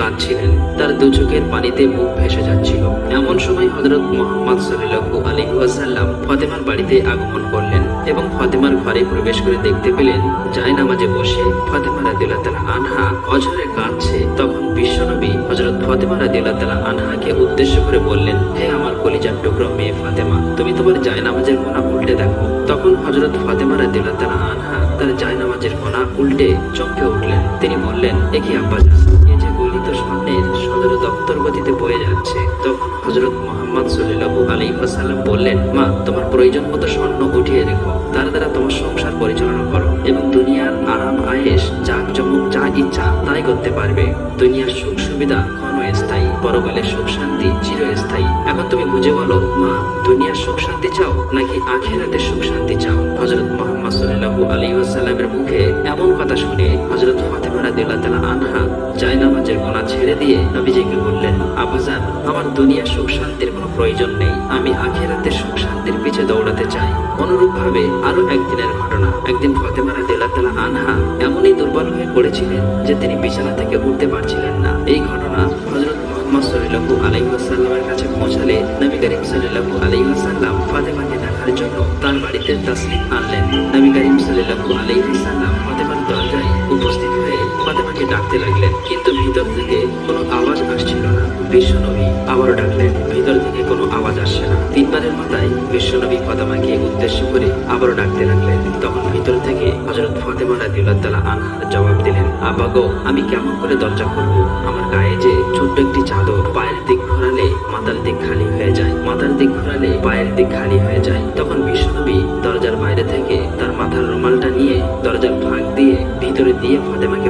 কাঁদছিলেন, তার দু চোখের পানিতে মুখ ভেসে যাচ্ছিল। এমন সময় হজরত মোহাম্মদ সাল্লাল্লাহু আলাইহি ওয়াসাল্লাম ফাতেমার বাড়িতে আগমন করলেন এবং ফাতেমার ঘরে প্রবেশ করে দেখতে পেলেন যায় নামাজে বসে ফাতেমা রাদিয়াল্লাহু তাআলা আনহা অঝরে কাঁদছে। তখন বিশ্বনবী হযরত ফাতেমা রাদিয়াল্লাহু তাআলা আনহাকে উদ্দেশ্য করে বললেন, হে আমার কলিজার টুকরো মেয়ে ফাতেমা, তুমি তোমার জায়নামাজের কোনা উল্টে দেখো। তখন হযরত ফাতেমা রাদিয়াল্লাহু তাআলা আনহা তার জায়নামাজের কোনা উল্টে চমকে উঠলেন। তিনি বললেন, এ কি আব্বা যে সদর দপ্তর গতিতে বয়ে যাচ্ছে। তখন হজরত মোহাম্মদ সাল্লাল্লাহু আলাইহি ওয়াসাল্লাম বললেন, মা, তোমার প্রয়োজন মতো স্বর্ণ উঠিয়ে রেখো। তার দ্বারা তোমার সংসার পরিচালনা করো এবং দুনিয়ার আরাম, আয়েশ জাক জমক যা ইচ্ছা তাই করতে পারবে। দুনিয়ার সুখ সুবিধা ক্ষণস্থায়ী পরকালের সুখ শান্তি চিরস্থায়ী। এখন তুমি বুঝে বলো, মা, দুনিয়ার সুখ শান্তি চাও নাকি আখেরাতের সুখ শান্তি চাও? হজরত মোহাম্মদ সাল্লাল্লাহু আলাইহি ওয়াসাল্লামের মুখে এমন কথা শুনে হজরত ফাতেমা রাদিয়াল্লাহু তালা আনহা জায়নামাজের গোনা ছেড়ে দিয়ে নবীজিকে বললেন আবাজান আমার দুনিয়া সুখ শান্তির কোনো প্রয়োজন নেই। আমি আখেরাতে সুখ শান্তির পিছে দৌড়াতে চাই। অনুরূপ ভাবে আরও একদিনের ঘটনা। একদিন ফাতেমা রাদিয়াল্লাহু তালা আনহা এমনই দুর্বল হয়ে পড়েছিলেন যে তিনি বিছানা থেকে উঠতে পারছিলেন না। এই ঘটনা সাল্লাল্লাহু আলাইহি কাছে পৌঁছালে নবী করিম সাল্লাল্লাহু আলাইহি ওয়াসাল্লাম ফাতেমাকে দেখার জন্য তার বাড়িতে তাসলিম আনলেন। নবী করিম সাল্লাল্লাহু আলাইহি ওয়াসাল্লাম ফাতেমার দরজায় উপস্থিত হয়ে ফাতেমাকে ডাকতে লাগলেন, কিন্তু ভিতর থেকে কোনো বিশ্বনবী আবারও ডাকলেন, ভিতর থেকে কোনো আওয়াজ আসছে না। তিনবারের মাথায় বিশ্বনবী ফাতেমাকে উদ্দেশ্য করে আবারও ডাকতে লাগলেন। তখন ভিতর থেকে হযরত ফাতেমা রাদিয়াল্লাহু আনহার জবাব দিলেন আব্বা আমি কেমন করে দরজা খুলবো? আমার গায়ে যে ছোট্ট একটি চাদর পায়ের দিক ঘোরালে মাথার দিক খালি হয়ে যায়। মাথার দিক ঘোরালে পায়ের দিক খালি হয়ে যায়। তখন বিশ্বনবী দরজার বাইরে থেকে তার মাথার রুমালটা নিয়ে দরজার ফাঁক দিয়ে ভিতরে দিয়ে ফাতেমাকে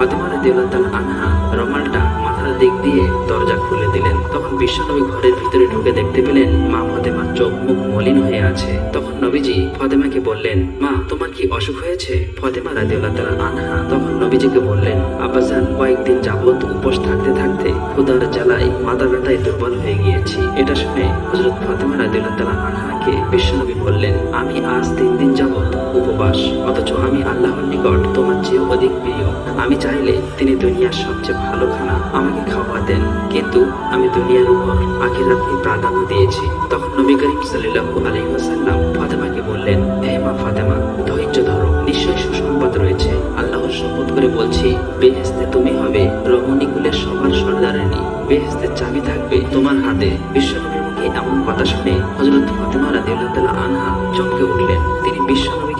দাও তখন ফাতেমা রাদিয়াল্লাহু আনহা রুমালটা মাথার দিক দিয়ে দরজা খুলে দিলেন। তখন বিশ্বনবী ঘরের ভিতরে ঢুকে দেখতে পেলেন, মা ফাতেমার চোখ মুখ মলিন হয়ে আছে। তখন নবীজি ফাতেমাকে বললেন, মা, তোমার কি অসুখ হয়েছে? ফাতেমা রাদিয়াল্লাহু তাআলা আনহা তখন নবীজিকে বললেন আব্বাজান কয়েকদিন যাবত উপোস থাকতে থাকতে ক্ষুধার জ্বালায় মাথা ব্যথায় দুর্বল হয়ে গিয়েছি। এটা শুনে হযরত ফাতেমা রাদিয়াল্লাহু তাআলা আনহাকে বিশ্বনবী বললেন, আমি আজ তিন দিন যাবত উপবাস, অথচ আমি আল্লাহর নিকট তোমার চেয়ে অধিক প্রিয়। আমি চাইলে তিনি দুনিয়ার সবচেয়ে ভালো খানা আমাকে খাওয়াতেন। কিন্তু আমি দুনিয়ার উপর আখিরাতকে প্রাধান্য দিয়েছি। তখন নবী করিম সাল্লাল্লাহু আলাইহি ওয়াসাল্লাম ফাতেমাকে বললেন, হে মা ফাতেমা, ধৈর্য ধরো। নিশ্চয়ই সুসংবাদ রয়েছে। আল্লাহর শপথ করে বলছি বেহেস্তে তুমি হবে রমণীকুলের সবার সর্দারিনী। বেহেস্তের চাবি থাকবে তোমার হাতে। বিশ্বনবীর মুখে এমন কথা শুনে হযরত ফাতেমা রাদিয়াল্লাহু আনহা চমকে উঠলেন। তিনি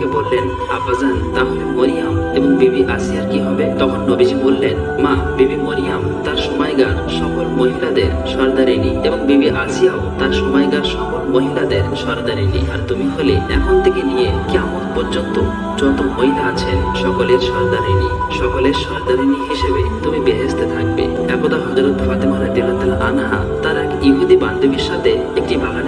বিশ্বনবীকে বললেন, আব্বাজান, তাহলে মরিয়াম এবং বিবি আসিয়ার কি হবে? তখন নবীজি বললেন, মা, বিবি মরিয়াম, তার সময়কার সকল মহিলাদের সর্দারিনী এবং বিবি আসিয়াও তার সময়কার সকল মহিলাদের সর্দারিনী। আর তুমি হলে এখন থেকে নিয়ে কেমন পর্যন্ত যত মহিলা আছেন সকলের সর্দারিনী। সকলের সর্দারিনী হিসেবে তুমি বেহেস্তে থাকবে। একদা হজরত ফাতেমা রাদিয়াল্লাহু আনহা তার এক ইহুদি বান্ধবীর সাথে একটি বাগানে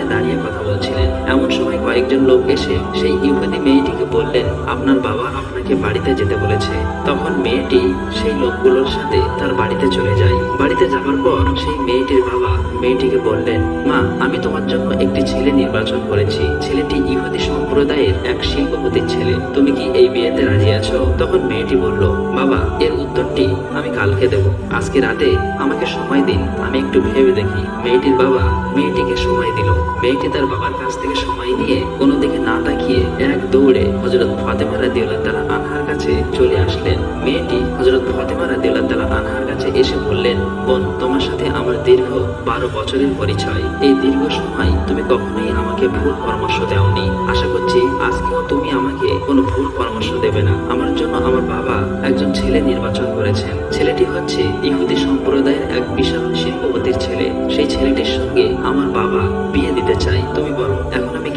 কয়েকজন লোক এসে সেই ইহুদি মেয়েটিকে বললেন আপনার বাবা আপনাকে বাড়িতে যেতে বলেছে। তখন মেয়েটি সেই লোকগুলোর সাথে তার বাড়িতে চলে যায়। বাড়িতে যাবার পর সেই মেয়েটির বাবা মেয়েটিকে বললেন, মা, আমি তোমার জন্য একটি ছেলে নির্বাচন করেছি। ছেলেটি ইহুদি সম্প্রদায়ের এক শিল্পপতির ছেলে। তুমি কি এই বিয়েতে রাজি আছো? তখন মেয়েটি বলল, বাবা, এর উত্তরটি আমি কালকে দেব। আজকে রাতে আমাকে সময় দিন, আমি একটু ভেবে দেখি। মেয়েটির বাবা মেয়েটিকে সময় দিল। মেয়েটি তার বাবার কাছ থেকে সময় নিয়ে কোনো দিকে না তাকিয়ে এক দৌড়ে হজরত ফাতেমা রাদিয়াল্লাহু তাআলা আনহার কাছে চলে আসলেন। মেয়েটি হজরত ফাতেমা রাদিয়াল্লাহু তাআলা আনহার কাছে এসে বললেন, বোন, তোমার সাথে আমার দীর্ঘ বারো বছরের পরিচয়। এই দীর্ঘ সময় তুমি কখনোই আমাকে ভুল পরামর্শ দাওনি। আশা করছি আজকেও তুমি আমাকে কোনো ভুল পরামর্শ দেবে না। আমার জন্য আমার বাবা একজন ছেলে নির্বাচন করেছেন। ছেলেটি হচ্ছে ইহুদি সম্প্রদায়ের এক বিশাল শিল্পপতির ছেলে। সেই ছেলেটির সঙ্গে আমার বাবা বিয়ে দিতে চাই তুমি বলো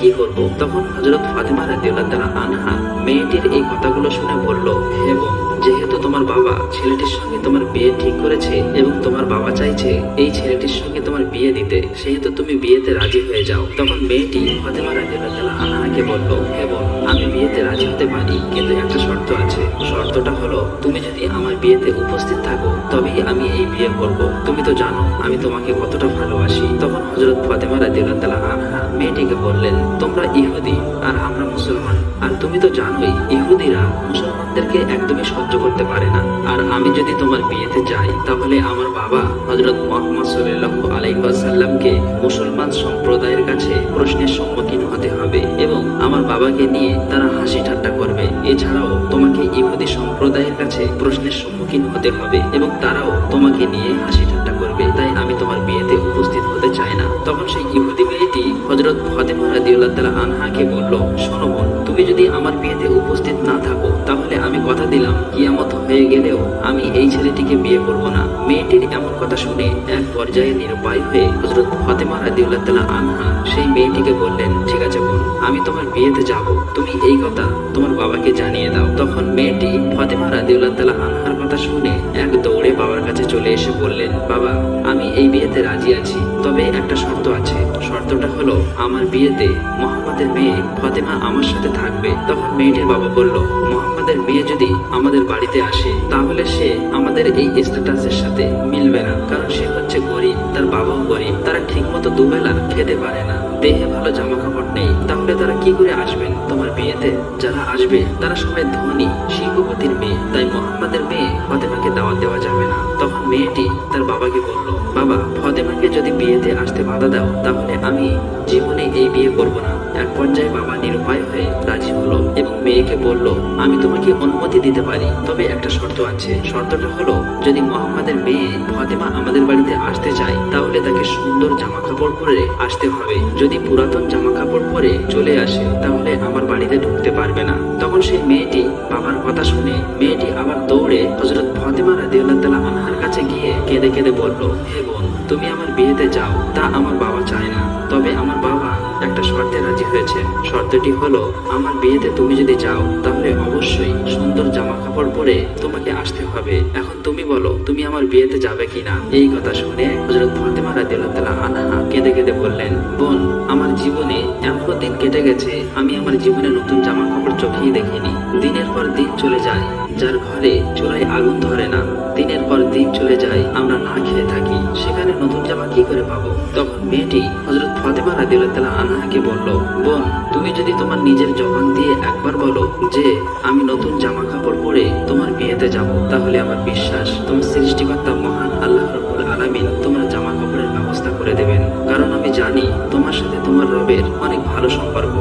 কি করব তখন হজরত ফাতেমা রাদিয়াল্লাহু তাআলা আনহা মেয়েটির এই কথাগুলো শুনে বলল এবং যেহেতু তোমার বাবা ছেলেটির সঙ্গে তোমার বিয়ে ঠিক করেছে এবং তোমার বাবা চাইছে এই ছেলেটির সঙ্গে তোমার বিয়ে দিতে, সেহেতু তুমি বিয়েতে রাজি হয়ে যাও। তখন মেয়েটি ফাতেমা রাদিয়াল্লাহু তাআলা আনহাকে বলল বোন আমি বিয়েতে রাজি হতে পারি কিন্তু একটা শর্ত আছে। শর্তটা হলো, তুমি যদি আমার বিয়েতে উপস্থিত থাকো, তবেই আমি এই বিয়ে করব। তুমি তো জানো, আমি তোমাকে কতটা ভালোবাসি। তখন হজরত ফাতেমা রাদিয়াল্লাহু তাআলা আনহা মেয়েটিকে বললেন, তোমরা ইহুদি আর আমরা মুসলমান। আর তুমি তো জানোই, ইহুদিরা মুসলমানদেরকে একদমই সহ্য করতে পারে না। আর আমি যদি তোমার বিয়েতে যাই, তাহলে আমার বাবা হজরত মোহাম্মদ সাল্লাল্লাহু আলাইহি ওয়াসাল্লামকে মুসলমান সম্প্রদায়ের কাছে প্রশ্নের সম্মুখীন হতে হবে এবং আমার বাবাকে নিয়ে তারা হাসি ঠাট্টা করবে। এছাড়াও তোমাকে ইহুদি সম্প্রদায়ের কাছে প্রশ্নের সম্মুখীন হতে হবে এবং তারাও তোমাকে নিয়ে হাসি ঠাট্টা করবে। তাই আমি তোমার বিয়েতে উপস্থিত হতে চাই না। তখন সেই ইহুদি মেয়েটি হজরত ফাতেমা রাদিউল্লাহ তাআলা আনহাকে বলল, শোনো বোন, তুমি যদি আমার বিয়েতে উপস্থিত না থাকো, তাহলে আমি কথা দিলাম, কিয়ামত হয়ে গেলেও আমি এই ছেলেটিকে বিয়ে করব না। মেয়েটির এমন কথা শুনে এক পর্যায়ে নিরুপায় হয়ে হজরত ফাতেমা রাদিউল্লাহ তালা আনহা সেই মেয়েটিকে বললেন, ঠিক আছে আমি তোমার বিয়েতে যাব। তুমি এই কথা তোমার বাবাকে জানিয়ে দাও। তখন মেয়েটি ফতেমা রাদিউল্লাহ তাআলা আনহার কথা শুনে এক দৌড়ে বাবার কাছে চলে এসে বললেন, বাবা, আমি এই বিয়েতে রাজি আছি, তবে একটা শর্ত আছে। শর্তটা হলো, আমার বিয়েতে মোহাম্মদের মেয়ে ফতেমা আমার সাথে থাকবে। তখন মেয়েটির বাবা বলল, মোহাম্মদের মেয়ে যদি আমাদের বাড়িতে আসে, তাহলে সে আমাদের এই স্ট্যাটাসের সাথে মিলবে না। কারণ সে হচ্ছে গরিব, তার বাবাও গরিব, তারা ঠিক মতো দুবেলা খেতে পারে না। দেহে ভালো জামা কাপড় নেই, তাহলে তারা কি করে আসবেন তোমার বিয়েতে? যারা আসবে, তারা সবাই ধনী শিল্পপতির মেয়ে, তাই মোহাম্মদের মেয়ে ফাতেমাকে দাওয়াত দেওয়া যাবে না। তখন মেয়েটি তার বাবাকে বলল, বাবা, ফাতেমাকে যদি বিয়েতে আসতে বাধা দাও, তাহলে আমি জীবনে এই বিয়ে করব না। এক পর্যায়ে বাবা নিরুপায় হয়ে রাজি হলো এবং মেয়েকে বলল, আমি তোমাকে অনুমতি দিতে পারি, তবে একটা শর্ত আছে। শর্তটা হলো, যদি মোহাম্মদের মেয়ে ফাতেমা আমাদের বাড়িতে আসতে চায়, তাহলে তাকে সুন্দর জামা কাপড় পরে আসতে হবে। যদি পুরাতন জামা কাপড় পরে চলে আসে, তাহলে আমার বাড়িতে ঢুকতে পারবে না। তখন সেই মেয়েটি বাবার কথা শুনে, মেয়েটি আবার দৌড়ে হজরত ফাতেমা রাদিয়াল্লাহু তালা আনহার কাছে গিয়ে কেঁদে কেঁদে বলল, হে বোন, তুমি আমার বিয়েতে যাও, তা আমার বাবা চায় না। তবে আমার বাবা একটা শর্তে রাজি হয়েছে। শর্তটি হলো, আমার বিয়েতে তুমি যদি যাও, তাহলে অবশ্যই সুন্দর জামা কাপড় পরে তোমাকে আসতে হবে। এখন তুমি বলো, তুমি আমার বিয়েতে যাবে কিনা? এই কথা শুনে হজরত ফাতেমা রাদিয়াল্লাহু আনহা কেঁদে কেঁদে বললেন, বোন, আমার জীবনে এমন দিন কেটে গেছে, আমি আমার জীবনে নতুন জামা কাপড় চোখেই দেখিনি। দিনের পর দিন চলে যায়। যার ঘরে চুলায় আগুন ধরে না, দিনের পর দিন চলে যায়, আমরা না খেয়ে থাকি। সেখানে নতুন জামা কি করে পাবো? তখন মেয়েটি হজরত ফাতেমা রাদিয়াল্লাহু তাআলা আনহাকে বলল, বোন, তুমি যদি তোমার নিজের জবান দিয়ে একবার বলো যে, আমি নতুন জামা কাপড় পরে তোমার বিয়েতে যাব, তাহলে আমার বিশ্বাস, তোমার সৃষ্টিকর্তা মহান আল্লাহ রাব্বুল আলামিন তোমার জামা কাপড়ের ব্যবস্থা করে দেবেন। কারণ আমি জানি, তোমার সাথে তোমার রবের অনেক ভালো সম্পর্ক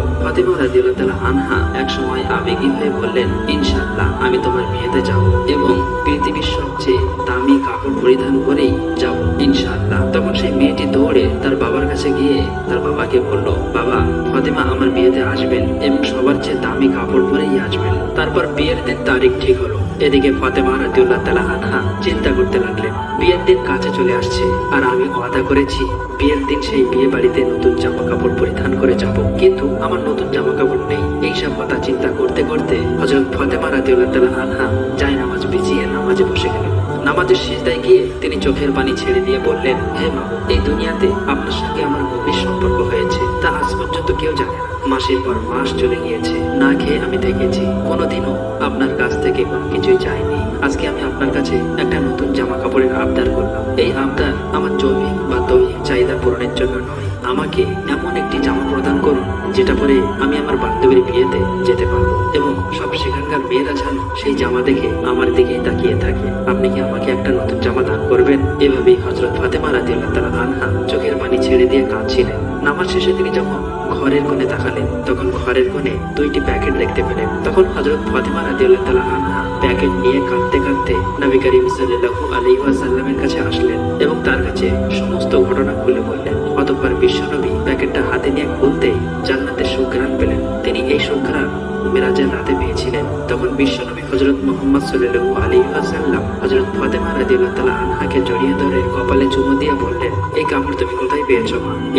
আনহা এক সময় আবেগী হয়ে বললেন, ইনশাআল্লাহ, আমি তোমার বিয়েতে যাব এবং পৃথিবীর সবচেয়ে দামি কাপড় পরিধান করেই যাব, ইনশাআল্লাহ। তখন সেই মেয়েটি দৌড়ে তার বাবার কাছে গিয়ে তার বাবাকে বলল, বাবা, ফাতেমা আমার বিয়েতে আসবেন এবং সবার চেয়ে দামি কাপড় পরেই আসবেন। তারপর বিয়ের দিন তারিখ ঠিক হলো। এদিকে ফাতেমা রাদিউল্লাহ তাআলা আনহা চিন্তা করতে লাগলেন, বিয়ের দিন কাছে চলে আসছে, আর আমি ওয়াদা করেছি বিয়ের দিন সেই বিয়ে বাড়িতে নতুন জামা কাপড় পরিধান করে যাব। কিন্তু আমার নতুন জামা কাপড় নেই। এইসব কথা চিন্তা করতে করতে হযরত ফাতেমা রাদিউল্লাহ তাআলা আনহা যায় নামাজ বিছিয়ে নামাজে বসে গেলেন। নামাজের সিজদায় গিয়ে তিনি চোখের পানি ছেড়ে দিয়ে বললেন, হে মাবু এই দুনিয়াতে আপনার সঙ্গে আমার গভীর সম্পর্ক হয়েছে। তা আজ পর্যন্ত কেউ জানে না। মাসের পর মাস চলে গিয়েছে। না খেয়ে আমি থেকেছি। কোনোদিনও আপনার কাছ থেকে কোনো কিছুই চাইনি। আজকে আমি আপনার কাছে একটা নতুন জামা কাপড়ের আবদার করলাম। এই আবদার আমার জমি বা দৈহিক চাহিদা পূরণের জন্য নয়। আমাকে এমন একটি জামা প্রদান করুন, যেটা পরে আমি আমার বান্ধবীর বিয়েতে যেতে পারব। এবং সব সেখানকার মেয়েরা যেন সেই জামা দেখে আমার দিকেই তাকিয়ে থাকে। আপনি কি আমাকে একটা নতুন জামা দান করবেন? এভাবেই হজরত ফাতেমা রাদিয়াল্লাহু তারা আনহা চোখের পানি ছেড়ে দিয়ে কাঁদছিলেন। নামাজ শেষে তিনি যখন ঘরের কোণে তাকালেন, তখন ঘরের কোণে দুইটি প্যাকেট দেখতে পেলেন। তখন হজরত ফাতেমা রাদিয়াল্লাহু তাআলা আনহা প্যাকেট নিয়ে কাঁদতে কাঁদতে নবী করিম সাল্লাল্লাহু আলাইহি ওয়াসাল্লামের কাছে আসলেন এবং তার কাছে সমস্ত ঘটনা খুলে বললেন। অতঃপর বিশ্বনবী প্যাকেটটা হাতে নিয়ে খুলতেই জান্নাতের সুঘ্রাণ পেলেন। তিনি এই সুঘ্রাণ মেরাজের রাতে পেয়েছিলেন। তখন বিশ্বনবী হজরত মোহাম্মদ সাল্লাল্লাহু আলাইহি ওয়াসাল্লাম হজরত ফাতেমা রাদিয়াল্লাহু তাআলা আনহাকে জড়িয়ে ধরে কপালে চুমু দিয়ে বললেন, এই কাপড় তুমি কোথায় পেয়েছ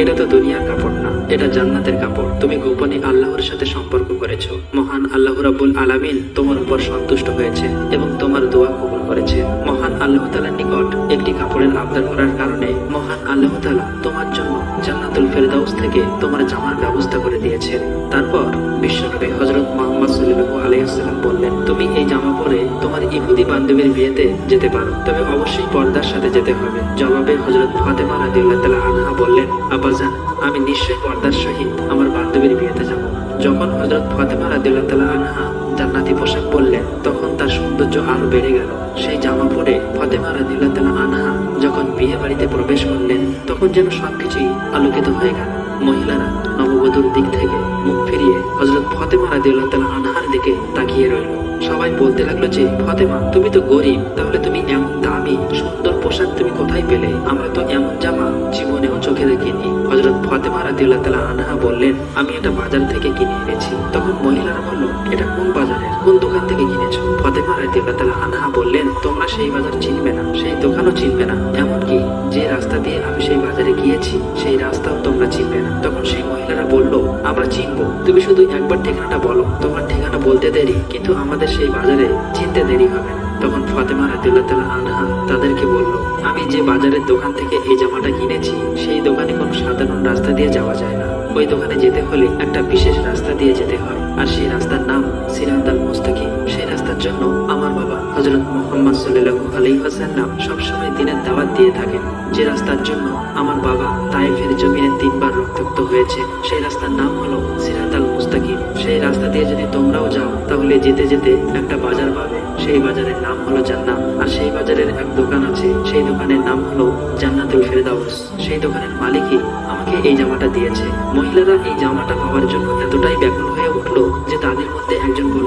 এটা তো দুনিয়ার কাপড় না, এটা জান্নাতের কাপড়। তুমি গোপনে আল্লাহর সাথে সম্পর্ক করেছ। মহান আল্লাহ রাবুল আলামিন তোমার উপর সন্তুষ্ট হয়েছে এবং তোমার দোয়া কবুল করেছে। মহান আল্লাহ তাআলার নিকট একটি কাপড়ের আবদার করার কারণে মহান আল্লাহ তাআলা তোমার জন্য জান্নাতুল ফেরদাউস থেকে তোমার জামার ব্যবস্থা করে দিয়েছেন। তারপর বিশ্বনবী হজরত মোহাম্মদ সাল্লাল্লাহু আলাইহি সাল্লাম বললেন, তুমি এই জামা পরে তোমার ইহুদি বান্ধবীর বিয়েতে যেতে পারো, তবে অবশ্যই পর্দার সাথে যেতে হবে। জবাবে হজরত ফাতেমা রাদিয়াল্লাহু তাআলা আনহা বললেন, আব্বাজান, আমি নিশ্চয়ই পর্দার সহিত আমার বান্ধবীর বিয়েতে যাব। যখন হজরত ফাতেমা রাদিয়াল্লাহু তাআলা আনহা জান্নাতি পোশাক পরলেন তখন তার সৌন্দর্য আরও বেড়ে গেল। সেই জামা পরে ফতেমা তাআলা আনহা যখন বিয়ে বাড়িতে প্রবেশ করলেন, তখন যেন সবকিছুই আলোকিত হয়ে গেল। মহিলারা নববধূর দিক থেকে মুখ ফিরিয়ে হজরত ফতেমা রাজিউল্লাহ আনাহার দিকে তাকিয়ে রইল। সবাই বলতে লাগল যে, ফতেমা, তুমি তো গরিব, তাহলে তুমি এমন দামি সুন্দর পোশাক তুমি কোথায় পেলে? আমরা তো এমন জামা জীবনেও চোখে দেখিনি। হজরত ফতেমা রাদিয়াল্লাহু তাআলা আনহা বললেন, আমি এটা বাজার থেকে কিনে এনেছি। তখন মহিলারা বলল, এটা কোন বাজারের? কোন দোকান থেকে কিনেছো? ফতেমা রাদিয়াল্লাহু তাআলা আনহা বললেন, তোমরা সেই বাজার চিনবে না, সেই দোকানও চিনবে না। এমনকি যে রাস্তা দিয়ে আমি সেই বাজারে গিয়েছি, সেই রাস্তাও তোমরা চিনবে না। তখন সেই মহিলারা বলল, আমরা চিনবো। তুমি শুধু একবার ঠিকানাটা বলো। তোমার ঠিকানা বলতে দেরি, কিন্তু আমাদের সেই বাজারে চিনতে দেরি হবে তখন ফাতেমা রাদিয়াল্লাহু তালা আনহা তাদেরকে বলল, আমি যে বাজারের দোকান থেকে এই জামাটা কিনেছি, সেই দোকানে কোনো সাধারণ রাস্তা দিয়ে যাওয়া যায় না। ওই দোকানে যেতে হলে একটা বিশেষ রাস্তা দিয়ে যেতে হয়। আর সেই রাস্তার নাম সিরাত আল মুস্তাকিম। সেই রাস্তার জন্য আমার বাবা হযরত মুহাম্মদ সাল্লাল্লাহু আলাইহি ওয়াসাল্লাম সবসময় দিনের দাওয়াত দিয়ে থাকেন। যে রাস্তার জন্য আমার বাবা তাইফের জমিনে তিনবার রক্তাক্ত হয়েছে, সেই রাস্তার নাম হলো সিরাত আল কি সেই রাস্তা দিয়ে যদি তোমরাও যাও, তাহলে যেতে যেতে একটা বাজার পাবে। সেই বাজারের নাম হলো জান্নাত। আর সেই বাজারের এক দোকান আছে। সেই দোকানের নাম হলো জান্নাতুল ফেরদাউস। সেই দোকানের মালিকই আমাকে এই জামাটা দিয়েছে। মহিলারা এই জামাটা পাওয়ার জন্য এতটাই ব্যাকুল হয়ে উঠল যে তাদের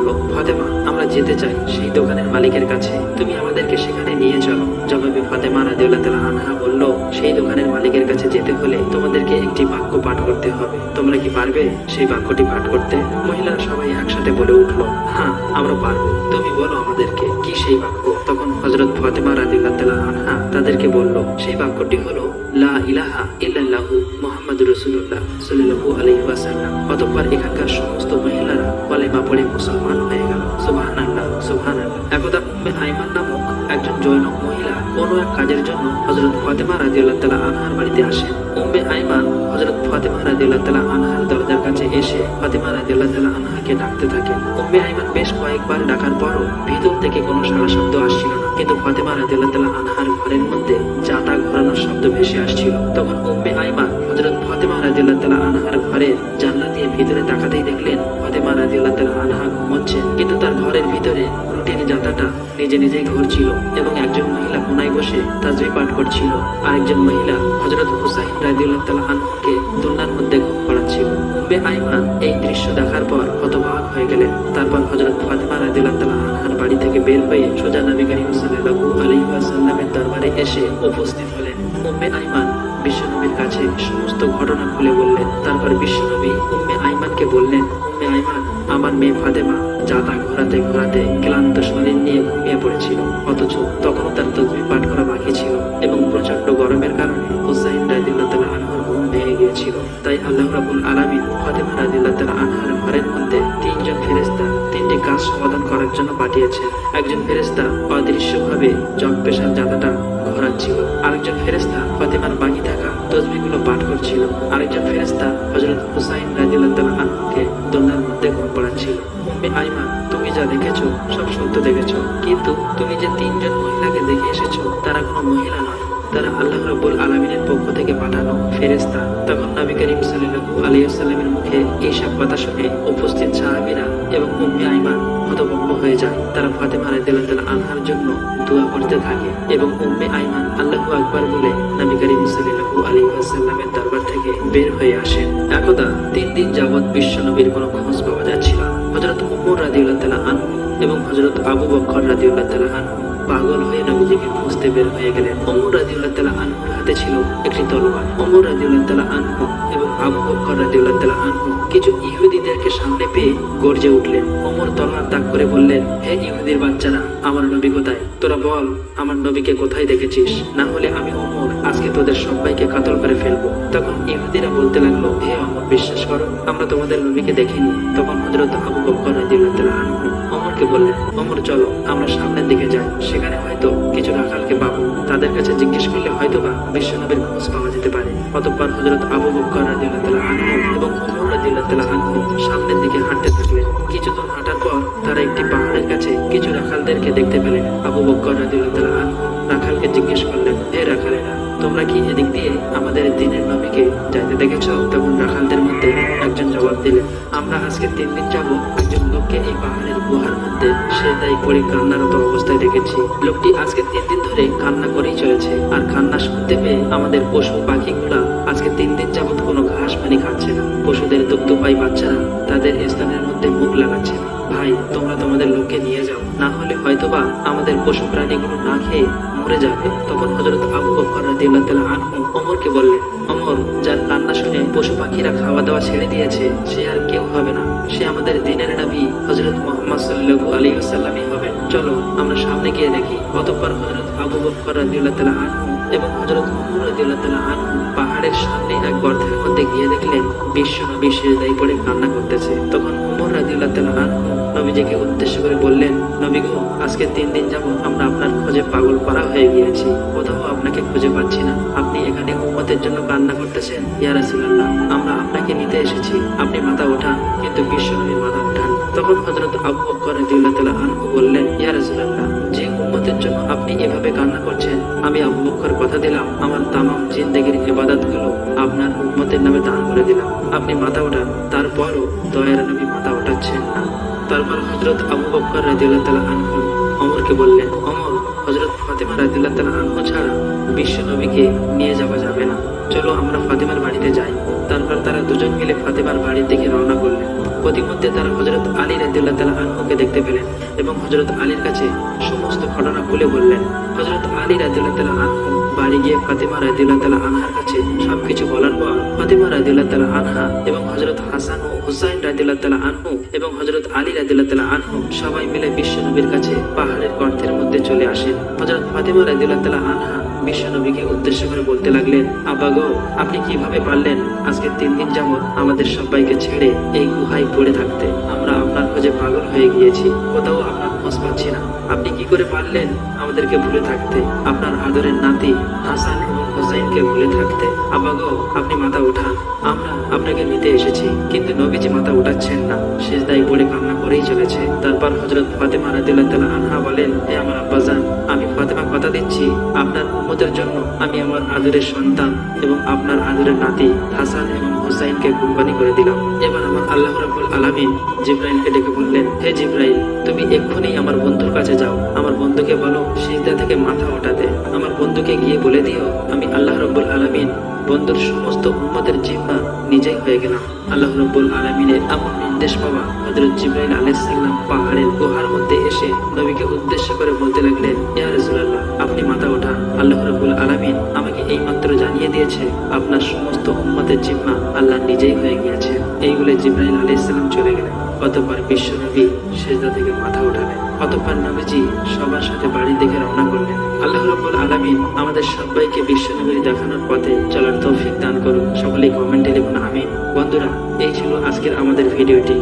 বলল ফাতেমা, আমরা যেতে চাই সেই দোকানের মালিকের কাছে। তুমি আমাদেরকে সেখানে নিয়ে চলো। জবাবে ফাতেমা রাদিয়াল্লাহু তাআলা আনহা বলল, সেই দোকানের মালিকের কাছে যেতে হলে তোমাদেরকে একটি বাক্য পাঠ করতে হবে। তোমরা কি পারবে সেই বাক্যটি পাঠ করতে? মহিলারা সবাই একসাথে বলে উঠল হ্যাঁ আমরা পারব। তুমি বলো আমাদেরকে কি সেই বাক্য? তখন হযরত ফাতেমা রাদিয়াল্লাহু তাআলা আনহা তাদেরকে বলল, সেই বাক্যটি হলো, লা ইলাহা ইল্লাল্লাহু মুহাম্মাদুর রাসূলুল্লাহ সাল্লাল্লাহু আলাইহি ওয়াসাল্লাম। অতঃপর এখানকার সমস্ত মহিলারা কলেমা পড়ে মুসলমান হয়ে গেল। সুবহানাল্লাহ সুবহানাল্লাহ। একদা উম্মে আইমান নামক একজন জৈনক মহিলা কোনো এক কাজের জন্য হযরত ফাতেমা রাদিয়াল্লাহু তাআলা আনহার বাড়িতে আসেন উম্মে আইমান হযরত ফাতেমা রাদিয়াল্লাহু তাআলা আনহার দরজার কাছে এসে ফাতেমা রাদিয়াল্লাহু তাআলা আনহাকে ডাকতে থাকেন উম্মে আইমান বেশ কয়েকবার ডাকার পরও ভিতর থেকে কোনো সাড়া শব্দ আসছিল না। কিন্তু ফাতেমা রাদিয়াল্লাহু তাআলা আনহার ঘরের মধ্যে ঘোরানোর শব্দ ভেসে আসছিল। তখন উম্মে আইমান হযরত ফাতেমা রাদিয়াল্লাহু তাআলা আনহার ঘরে জানলা দিয়ে ভিতরে তাকাতেই দেখলেন, ফাতেমা রাদিয়াল্লাহু তাআলা আনহা ঘুমোচ্ছে কিন্তু তার ঘরের ভিতরে রুটির জাতাটা নিজে নিজেই ঘুরছিল এবং একজন মহিলা কোনায় বসে তাজবি পাঠ করছিল। আরেকজন মহিলা হযরত হুসাইন রাদিয়াল্লাহু তাআলা আনহুকে দোলনার মধ্যে ঘুম পাড়াচ্ছিল। উম্মে আইমান এই দৃশ্য দেখার পর হতবাক হয়ে গেলেন। তারপর হযরত ফাতেমা রাদিয়াল্লাহু তাআলা আনহার বাড়ি থেকে বের হয়ে সোজা নবী করিম সাল্লাল্লাহু আলাইহি ওয়াসাল্লামের দরবারে এসে উপস্থিত উম্মে আইমান বিশ্বনবীর কাছে সমস্ত ঘটনা খুলে বললেন, তারপর বিশ্বনবী উম্মে আইমানকে বললেন, উম্মে আইমান, আমার মেয়ে ফাতেমা জাতা ঘোরাতে ঘোরাতে ক্লান্ত শরীর নিয়ে ঘুমিয়ে পড়েছিল, অথচ তখনও তার তসবি পাঠ করা বাকি ছিল এবং প্রচণ্ড গরমের কারণে হুসাইন তাআলা আনহার ঘুম ভেঙে গিয়েছিল। তাই আল্লাহ রাবুল আলামিন ফাতেমা রাদিয়াল্লাহু জন্য পাঠিয়েছেন একজন ফেরেশতা অদৃশ্যভাবে জগ পেশার জাতাটা ঘোরাচ্ছিল। আরেকজন ফেরেশতা ফাতেমার বাকি থাকা তসবিগুলো পাঠ করছিল। আরেকজন ফেরেশতা হযরত হুসাইন তাআলা আনহুকে মধ্যে ঘুম পড়াচ্ছিল আইমান তুমি যা দেখেছ, সব সত্য কিন্তু তুমি যে তিনজন মহিলাকে দেখে এসেছ, তারা কোনো মহিলা নয়। তারা আল্লাহ রাব্বুল আলামিনের পক্ষ থেকে পাঠানো ফেরেশতা। তখন নবী করিম সাল্লাল্লাহু আলাইহি ওয়াসাল্লামের মুখে এই সব কথা শুনে উপস্থিত সাহাবীরা এবং উম্মে আইমান হতভম্ব হয়ে যায়। তারা ফাতেমা রাদিয়াল্লাহু আনহার জন্য দোয়া করতে থাকে এবং উম্মে আইমান আল্লাহু আকবার বলে নবী করিম সাল্লাল্লাহু আলাইহি ওয়াসাল্লামের দরবার থেকে বের হয়ে আসেন। একদা তিন দিন যাবৎ বিশ্ব নবীর কোনো খোঁজ পাওয়া যাচ্ছিল না। হযরত উমর রাদিয়াল্লাহু তাআলা আনহু এবং হযরত আবু বকর রাদিয়াল্লাহু তাআলা আনহু পাগল হয়ে নবীজিকে খুঁজতে বের হয়ে গেলেন। অমর রাদিয়াল্লাহু তাআলা আনহুর হাতে ছিল একটি তলোয়ার। অমর রাদিয়াল্লাহু তাআলা আনহু আবু বকর রাদিয়াল্লাহু তাআলা আনহু কিছু ইহুদিদেরকে সামনে পেয়ে গর্জে উঠলেন। ওমর তলোয়ার তাক করে বললেন, হে ইহুদির বাচ্চারা, আমার নবী কোথায়? তোরা বল, আমার নবীকে কোথায় দেখেছিস? না হলে আমি ওমর, আজকে তোদের সবাইকে কাতল করে ফেলব। তখন ইহুদিরা বলতে লাগল, হে অমর বিশ্বাস করো, আমরা তোমাদের নবীকে দেখিনি। তখন হযরত আবু বকর রাদিয়াল্লাহু তাআলা আনহু অমরকে বললেন অমর চলো, আমরা সামনের দিকে যাই। সেখানে হয়তো কিছু রাখালকে পাবো। তাদের কাছে জিজ্ঞেস করলে হয়তো বা বিশ্বনবীর খোঁজ পাওয়া যেতে পারে। অতঃপর হজরত আবু বকর এবং সামনের দিকে হাঁটতে থাকলেন। কিছুদিন হাঁটার পর তারা একটি পাহাড়ের কাছে কিছু রাখালদেরকে দেখতে পেলেন। আবু বকর রাজিউল্লাহ আনহু রাখালকে জিজ্ঞেস করলেন, হে রাখালেরা তোমরা কি এদিক দিয়ে আমাদের দিনের নবীকে যাইতে দেখেছ? তখন রাখালদের মধ্যে একজন জবাব দিলেন আমরা আজকে তিন দিন যাব একজন লোককে এই পাহাড়ের গুহার মধ্যে সে তাই পড়ে কান্নারত অবস্থায় দেখেছি। লোকটি আজকে তিন দিন ধরে কান্না করেই চলেছে, আর কান্না শুনতে পেয়ে আমাদের পশু পাখিগুলা আজকে তিন দিন যাবত কোনো ঘাস পানি খাচ্ছে না। পশুদের দুগ্ধ পাই বাচ্চারা তাদের স্থানের মধ্যে মুখ লাগাচ্ছে। ভাই, তোমরা তোমাদের হলে আমাদের পশু প্রাণীগুলো না খেয়ে মরে যাবে। তখন হজরত আবু বকর রাদিয়াল্লাহু আনহু ওমরকে বললেন, ওমর, যার কান্না শুনে পশু পাখিরা খাওয়া দাওয়া ছেড়ে দিয়েছে, সে আর কেউ হবে না। সে আমাদের দিনের নবী হজরত মোহাম্মদ সাল্লাল্লাহু আলাইহি ওয়াসাল্লামই হবে। চলো, আমরা সামনে গিয়ে দেখি। অতঃপর হজরত আবু বকর রাদিয়াল্লাহু তাআলা আনহু এবং হজরত ওমর রাদিয়াল্লাহু তাআলা আনহু পাহাড়ের সামনে এক গর্তের মধ্যে গিয়ে দেখলেন বিশ্ব নবী সেজদায় পড়ে কান্না করতেছে। তখন ওমর রাদিয়াল্লাহু তাআলা আনহু নবীজিকে উদ্দেশ্য করে বললেন, নবী গো, আজকে তিন দিন যাব আমরা আপনার খোঁজে পাগল পারা হয়ে গিয়েছি। কোথাও আপনাকে খুঁজে পাচ্ছি না। আপনি এখানে উম্মতের জন্য কান্না করতেছেন। ইয়া আমরা আপনাকে নিতে এসেছি। আপনি মাথা ওঠান, কিন্তু বিশ্ব নবী মাথা ওঠান। তখন হযরত আবু বকর রাদিয়াল্লাহু আনহু বললেন, ইয়া রাসূলুল্লাহ, যে উম্মতের জন্য আপনি এভাবে কান্না করছেন, আমি আবু বকর কথা দিলাম, আমার তামাম জিন্দেগির ইবাদতগুলো আপনার উম্মতের নামে দান করে দিলাম। আপনি মাথা ওঠান, তারপরও দয়ার নবী মাথা ওঠাচ্ছেন তারপর হজরত আবু বকর রাদিয়াল্লাহু তাআলা আনহু ওমরকে বললেন ওমর হজরত ফাতেমা রাদিয়াল্লাহু তাআলা আনহু ছাড়া বিশ্ব নবীকে নিয়ে যাওয়া যাবে না। চলো আমরা ফাতেমার বাড়িতে যাই। তারপর তারা দুজন মিলে ফাতেমার বাড়ির দিকে রওনা করলেন। প্রতিমধ্যে তারা হজরত আলী রাদিয়াল্লাহু তাআলা আনহুকে দেখতে পেলেন এবং হজরত আলীর কাছে সমস্ত ঘটনা খুলে বললেন। হজরত আলী রাদিয়াল্লাহু তালা আনহু বাড়ি গিয়ে ফাতেমা রাদিয়াল্লাহু তালা আনহার কাছে সবকিছু বলার পর ফাতেমা রাদিয়াল্লাহু তাআলা আনহা এবং হযরত হাসান ও হুসাইন রাদিয়াল্লাহু তাআলা আনহু এবং হযরত আলী রাদিয়াল্লাহু তালা আনহু সবাই মিলে বিশ্বনবীর কাছে পাহাড়ের গর্তের মধ্যে চলে আসেন। হজরত ফাতেমা রাদিয়াল্লাহু তাআলা আনহা বিশ্বনবীকে উদ্দেশ্য করে বলতে লাগলেন, আব্বা গো, আপনি কীভাবে পারলেন আজকে তিন দিন যাবত আমাদের সবাইকে ছেড়ে এই গুহায় পড়ে থাকতে? আমরা আপনার খোঁজে পাগল হয়ে গিয়েছি। কোথাও আপনার খোঁজ পাচ্ছি না। আপনি কি করে পারলেন আমাদেরকে ভুলে থাকতে? আপনার আদরের নাতি হাসান এবং হোসাইনকে ভুলে থাকতে। আব্বা গো আপনি মাথা উঠান। আমরা আপনাকে নিতে এসেছি, কিন্তু নবীজি মাথা উঠাচ্ছেন না। শেষদায় পড়ে কান্না করেই চলেছে। তারপর হজরত ফাতেমা রাদিয়াল্লাহু তাআলা আনহা বলেন হে আমার আব্বাজান, আমি ফাতেমা কথা দিচ্ছি। আপনার উম্মতের জন্য আমি আমার আদরের সন্তান এবং আপনার আদরের নাতি হাসান এবং হুসাইনকে কুরবানি করে দিলাম। এবার আমার আল্লাহ আলামিন জিব্রাইলকে ডেকে বললেন, হে জিব্রাইল, তুমি এক্ষুনি আমার বন্ধুর কাছে যাও। আমার বন্ধুকে বলো, সিজদা থেকে মাথা ওঠাতে। আমার বন্ধুকে গিয়ে বলে দিও, আমি আল্লাহ রাব্বুল আলামিন বন্ধুর সমস্ত উম্মতের জিম্মা নিজেই হয়ে গেলাম। আল্লাহ রব্বুল আলমিনের এমন নির্দেশ পাওয়া হজরত জিব্রাইল আলাইসাল্লাম পাহাড়ের গুহার মধ্যে এসে নবীকে উদ্দেশ্য করে বলতে লাগলেন, ইয়া রাসূলুল্লাহ, আপনি মাথা ওঠান। আল্লাহ রব্বুল আলামিন আমাকে এই মাত্র জানিয়ে দিয়েছে, আপনার সমস্ত উম্মতের জিম্মা আল্লাহ নিজেই হয়ে গিয়েছে। এই বলে জিব্রাইল আলাইসাল্লাম চলে গেলেন। অতঃপর বিশ্ব নবী সেজদা থেকে মাথা উঠালেন অতপর নবীজি সবার সাথে বাড়ি দেখে রওনা করলেন। আল্লাহ রব্বুল আলামিন আমাদের সবাইকে বিশ্ব নবীর দেখানোর পথে চলার তৌফিক দান করুন। সকলেই কমেন্টে লিখুন, আমিন। বন্ধুরা, এই ছিল আজকের আমাদের ভিডিওটি।